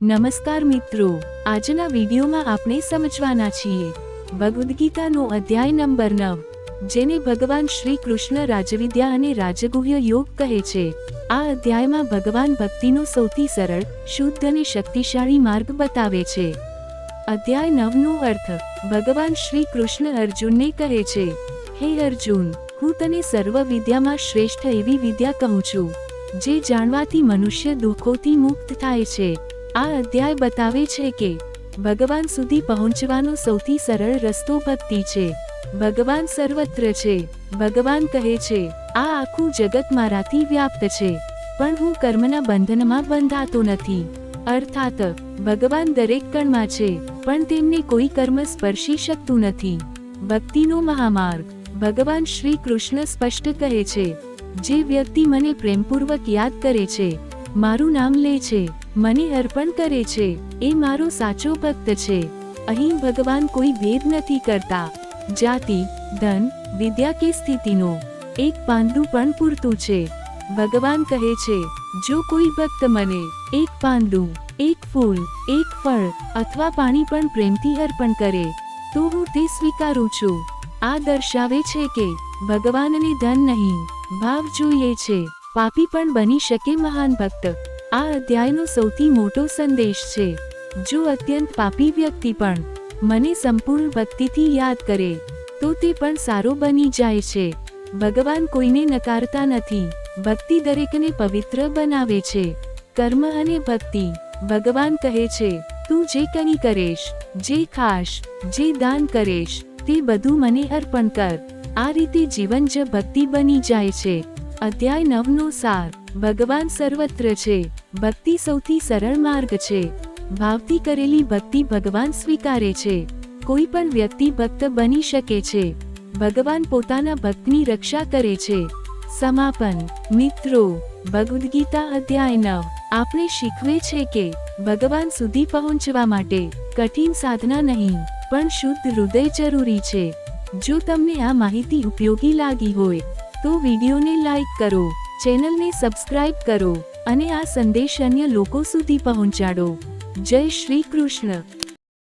નમસ્કાર મિત્રો, આજના વિડીયોમાં આપણે સમજવાના છીએ ભગવદ્ ગીતાનો અધ્યાય નંબર નવ, જેને ભગવાન શ્રી કૃષ્ણ રાજવિદ્યા અને રાજગુહ્ય યોગ કહે છે. આ અધ્યાયમાં ભગવાન ભક્તિનો સૌથી સરળ, શુદ્ધ અને શક્તિશાળી માર્ગ બતાવે છે. અધ્યાય નવનો અર્થ, ભગવાન શ્રી કૃષ્ણ અર્જુનને કહે છે, હે અર્જુન, હું તને સર્વ વિદ્યામાં શ્રેષ્ઠ એવી વિદ્યા કહું છું, જે જાણવાથી મનુષ્ય દુઃખોથી મુક્ત થાય છે. આ અધ્યાય બતાવે છે કે ભગવાન સુધી પહોંચવાનો સૌથી સરળ રસ્તો ભક્તિ છે. ભગવાન સર્વત્ર છે. ભગવાન કહે છે, આ આખું જગત મારાથી વ્યાપ્ત છે. પણ હું કર્મના બંધનમાં બંધાતો નથી. અર્થાત, ભગવાન દરેક કણમાં છે, પણ તેમને કોઈ કર્મ સ્પર્શી શકતું નથી. ભક્તિનો મહામાર્ગ, ભગવાન શ્રી કૃષ્ણ સ્પષ્ટ કહે છે. જે વ્યક્તિ મને પ્રેમપૂર્વક યાદ કરે છે મારું નામ લે છે, મને અર્પણ કરે છે, એ મારો સાચો ભક્ત છે. અહીં ભગવાન કોઈ ભેદ નથી કરતા. જાતિ, ધન, વિદ્યા કે સ્થિતિનો એક પાંદડું પણ પૂરતું છે. ભગવાન કહે છે, જો કોઈ ભક્ત મને એક પાંદડું, એક ફૂલ, એક ફળ અથવા પાણી પણ પ્રેમથી અર્પણ કરે, તો હું તે સ્વીકારું છું. આ દર્શાવે છે કે ભગવાનને ધન નહીં, ભાવ જોઈએ છે. પાપી પણ બની શકે મહાન ભક્ત. આ અધ્યાયનો સૌથી મોટો સંદેશ છે. જો અત્યંત પાપી વ્યક્તિ પણ મને સંપૂર્ણ ભક્તિથી યાદ કરે, તો તે પણ સારો બની જાય છે. ભગવાન કોઈને નકારતા નથી. ભક્તિ દરેકને પવિત્ર બનાવે છે. કર્મ અને ભક્તિ ભગવાન કહે છે, તું જે કંઈ કરેશ, જે ખાશ, જે દાન કરેશ, તે બધું મને અર્પણ કર. આ રીતે જીવન જ ભક્તિ બની જાય છે. અધ્યાય નવનો સાર. ભગવાન સર્વત્ર છે. ભક્તિ સૌથી સરળ માર્ગ છે. ભાવથી કરેલી ભક્તિ ભગવાન સ્વીકારે છે. કોઈ પણ વ્યક્તિ ભક્ત બની શકે છે. ભગવાન પોતાના ભક્તની રક્ષા કરે છે. સમાપન. મિત્રો ભગવદ્ ગીતા અધ્યાય નવ. આપણે શીખવે છે કે, ભગવાન સુધી પહોંચવા માટે કઠિન સાધના નહીં, પણ શુદ્ધ હૃદય જરૂરી છે. જો તમને આ માહિતી ઉપયોગી લાગી હોય તો વિડીયોને લાઇક કરો, ચેનલને સબસ્ક્રાઇબ કરો અને આ સંદેશ અન્ય લોકો સુધી પહોંચાડો. જય શ્રી કૃષ્ણ.